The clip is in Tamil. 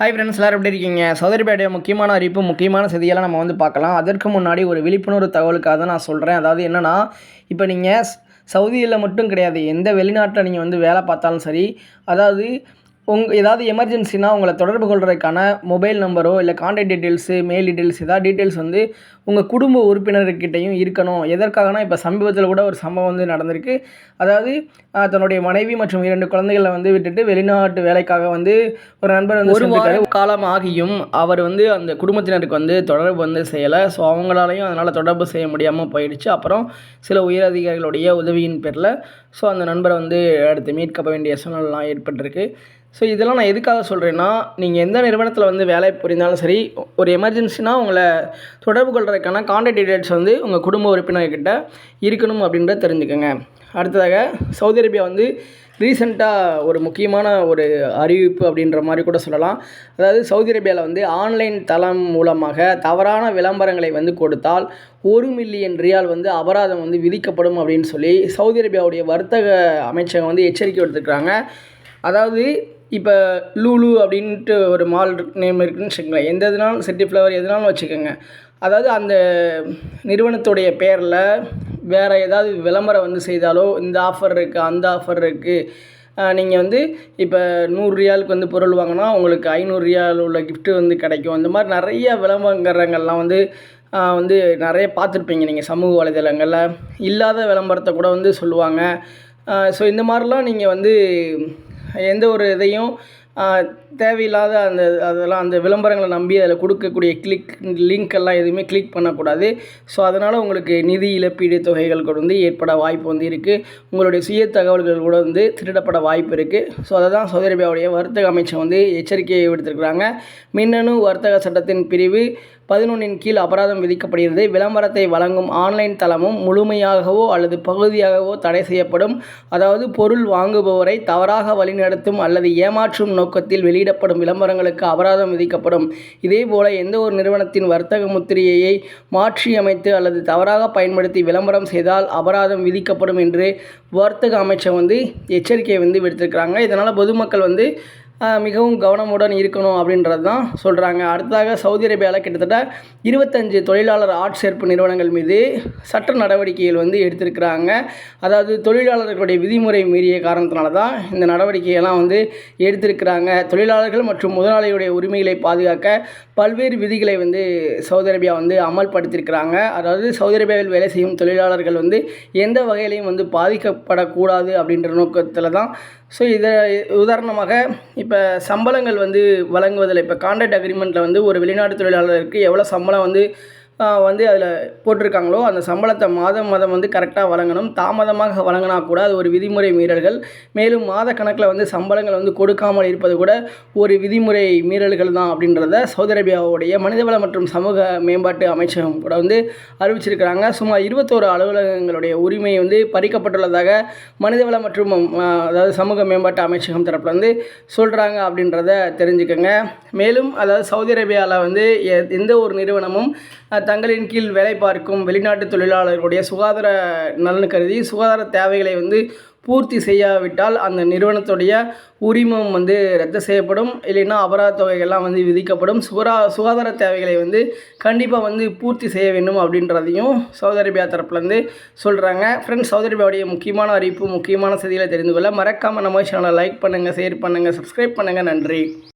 ஹை ஃப்ரெண்ட்ஸ் எல்லாரும் எப்படி இருக்கீங்க? சௌதரிபேடைய முக்கியமான அறிவிப்பு முக்கியமான செய்தியெல்லாம் நம்ம வந்து பார்க்கலாம். அதற்கு முன்னாடி ஒரு விழிப்புணர்வு தகவலுக்காக தான் நான் சொல்கிறேன் அதாவது என்னென்னா இப்போ நீங்கள் சவுதியில் மட்டும் கிடையாது எந்த வெளிநாட்டில் நீங்கள் வந்து வேலை பார்த்தாலும் சரி அதாவது உங் ஏதாவது எமர்ஜென்சினா உங்களை தொடர்பு கொள்றதுக்கான மொபைல் நம்பரோ இல்லை கான்டாக்ட் டீட்டெயில்ஸு மெயில் டீட்டெயில்ஸ் ஏதாவது டீட்டெயில்ஸ் வந்து உங்கள் குடும்ப உறுப்பினர்கிட்டையும் இருக்கணும். எதற்காகனா இப்போ சமீபத்தில் கூட ஒரு சம்பவம் வந்து நடந்திருக்கு. அதாவது தன்னுடைய மனைவி மற்றும் இரண்டு குழந்தைகளை வந்து விட்டுட்டு வெளிநாட்டு வேலைக்காக வந்து ஒரு நண்பர் வந்து ஒரு காலம் ஆகியும் அவர் வந்து அந்த குடும்பத்தினருக்கு வந்து தொடர்பு வந்து செய்யலை. ஸோ அவங்களாலையும் அதனால் தொடர்பு செய்ய முடியாமல் போயிடுச்சு. அப்புறம் சில உயரதிகாரிகளுடைய உதவியின் பேரில் ஸோ அந்த நண்பரை வந்து அடுத்து மீட்க வேண்டிய சூழ்நிலாம் ஏற்பட்டிருக்கு. ஸோ இதெல்லாம் நான் எதுக்காக சொல்கிறேன்னா நீங்கள் எந்த நிறுவனத்தில் வந்து வேலை புரிந்தாலும் சரி ஒரு எமர்ஜென்சினா உங்களை தொடர்பு கொள்றதுக்கான கான்டாக்ட் டீடைல்ஸ் வந்து உங்கள் குடும்ப உறுப்பினர்கிட்ட இருக்கணும் அப்படின்றத தெரிஞ்சுக்கோங்க. அடுத்ததாக சவுதி அரேபியா வந்து ரீசெண்டாக ஒரு முக்கியமான ஒரு அறிவிப்பு அப்படின்ற மாதிரி கூட சொல்லலாம். அதாவது சவுதி அரேபியாவில் வந்து ஆன்லைன் தளம் மூலமாக தவறான விளம்பரங்களை வந்து கொடுத்தால் ஒரு மில்லியன் ரியால் வந்து அபராதம் வந்து விதிக்கப்படும் அப்படின்னு சொல்லி சவுதி அரேபியாவுடைய வர்த்தக அமைச்சகம் வந்து எச்சரிக்கை எடுத்துக்கிறாங்க அதாவது இப்போ லூலு அப்படின்ட்டு ஒரு மால் நேம் இருக்குன்னு வச்சுக்கோங்களேன். எந்த இதுனாலும் சிட்டி ஃப்ளவர் எதுனாலும் வச்சுக்கோங்க. அதாவது அந்த நிறுவனத்துடைய பேரில் வேறு ஏதாவது விளம்பரம் வந்து செய்தாலோ இந்த ஆஃபர் இருக்குது அந்த ஆஃபர் இருக்குது நீங்கள் வந்து இப்போ நூறு ரியாலுக்கு வந்து பொருள் வாங்கினா உங்களுக்கு ஐநூறு ரியால் உள்ள கிஃப்ட்டு வந்து கிடைக்கும். இந்த மாதிரி நிறைய விளம்பரங்கள்லாம் வந்து வந்து நிறைய பார்த்துருப்பீங்க நீங்கள் சமூக வலைதளங்களில். இல்லாத விளம்பரத்தை கூட வந்து சொல்லுவாங்க. ஸோ இந்த மாதிரிலாம் நீங்கள் வந்து எந்த ஒரு இதையும் தேவையில்லாத அந்த அதெல்லாம் அந்த விளம்பரங்களை நம்பி அதில் கொடுக்கக்கூடிய கிளிக் லிங்க் எல்லாம் எதுவுமே கிளிக் பண்ணக்கூடாது. ஸோ அதனால் உங்களுக்கு நிதி இழப்பீடு தொகைகள் கூட வந்து ஏற்பட வாய்ப்பு வந்து இருக்குது உங்களுடைய சுய தகவல்கள் கூட வந்து திருடப்பட வாய்ப்பு இருக்குது ஸோ அதை தான் சவுதி அரேபியாவுடைய வர்த்தக அமைச்சர் வந்து எச்சரிக்கையை விடுத்திருக்கிறாங்க. மின்னணு வர்த்தக சட்டத்தின் பிரிவு பதினொன்றின் கீழ் அபராதம் விதிக்கப்படுகிறது. விளம்பரத்தை வழங்கும் ஆன்லைன் தளமும் முழுமையாகவோ அல்லது பகுதியாகவோ தடை செய்யப்படும். அதாவது பொருள் வாங்குபவரை தவறாக வழிநடத்தும் அல்லது ஏமாற்றும் நோக்கத்தில் வெளியிடப்படும் விளம்பரங்களுக்கு அபராதம் விதிக்கப்படும். இதேபோல எந்த ஒரு நிறுவனத்தின் வர்த்தக முத்திரையை மாற்றியமைத்து அல்லது தவறாக பயன்படுத்தி விளம்பரம் செய்தால் அபராதம் விதிக்கப்படும் என்று வர்த்தக அமைச்சர் வந்து எச்சரிக்கையை வந்து விடுத்திருக்கிறாங்க. இதனால் பொதுமக்கள் வந்து மிகவும் கவனமுடன் இருக்கணும் அப்படின்றது தான் சொல்கிறாங்க அடுத்ததாக சவுதி அரேபியாவில் கிட்டத்தட்ட இருபத்தஞ்சு தொழிலாளர் ஆட்சேர்ப்பு நிறுவனங்கள் மீது சட்ட நடவடிக்கைகள் வந்து எடுத்திருக்கிறாங்க. அதாவது தொழிலாளர்களுடைய விதிமுறை மீறிய காரணத்தினால தான் இந்த நடவடிக்கையெல்லாம் வந்து எடுத்திருக்கிறாங்க. தொழிலாளர்கள் மற்றும் முதலாளியுடைய உரிமைகளை பாதுகாக்க பல்வேறு விதிகளை வந்து சவுதி அரேபியா வந்து அமல்படுத்தியிருக்கிறாங்க. அதாவது சவுதி அரேபியாவில் வேலை செய்யும் தொழிலாளர்கள் வந்து எந்த வகையிலையும் வந்து பாதிக்கப்படக்கூடாது அப்படின்ற நோக்கத்தில் தான் ஸோ இதை உதாரணமாக இப்போ சம்பளங்கள் வந்து வழங்குவதில் இப்போ கான்ட்ராக்ட் அக்ரிமெண்ட்டில் வந்து ஒரு வெளிநாட்டு தொழிலாளருக்கு எவ்வளோ சம்பளம் வந்து வந்து அதில் போட்டிருக்காங்களோ அந்த சம்பளத்தை மாதம் மாதம் வந்து கரெக்டாக வழங்கணும். தாமதமாக வழங்கினா கூட அது ஒரு விதிமுறை மீறல்கள். மேலும் மாத கணக்கில் வந்து சம்பளங்கள் வந்து கொடுக்காமல் இருப்பது கூட ஒரு விதிமுறை மீறல்கள் தான் அப்படின்றத சவுதி அரேபியாவுடைய மனிதவள மற்றும் சமூக மேம்பாட்டு அமைச்சகம் கூட வந்து அறிவிச்சிருக்கிறாங்க. சுமார் இருபத்தோரு அலுவலகங்களுடைய உரிமை வந்து பறிக்கப்பட்டுள்ளதாக மனிதவள மற்றும் அதாவது சமூக மேம்பாட்டு அமைச்சகம் தரப்பில் வந்து சொல்கிறாங்க அப்படின்றத தெரிஞ்சுக்கோங்க. மேலும் அதாவது சவுதி அரேபியாவில் வந்து எ- எந்த ஒரு நிறுவனமும் தங்களின் கீழ் வேலை பார்க்கும் வெளிநாட்டு தொழிலாளர்களுடைய சுகாதார நலன் கருதி சுகாதார தேவைகளை வந்து பூர்த்தி செய்யாவிட்டால் அந்த நிறுவனத்துடைய உரிமம் வந்து ரத்து செய்யப்படும். இல்லைன்னா அபராத தொகைகள்லாம் வந்து விதிக்கப்படும். சுகரா சுகாதார தேவைகளை வந்து கண்டிப்பாக வந்து பூர்த்தி செய்ய வேண்டும் அப்படின்றதையும் சவுதி அரேபியா தரப்புலேருந்து சொல்கிறாங்க ஃப்ரெண்ட்ஸ் சவுதி அரேபியாவுடைய முக்கியமான அறிவிப்பு முக்கியமான செய்திகளை தெரிந்து கொள்ள மறக்காமல் நம்ம சேனலை லைக் பண்ணுங்கள் ஷேர் பண்ணுங்கள் சப்ஸ்கிரைப் பண்ணுங்கள் நன்றி.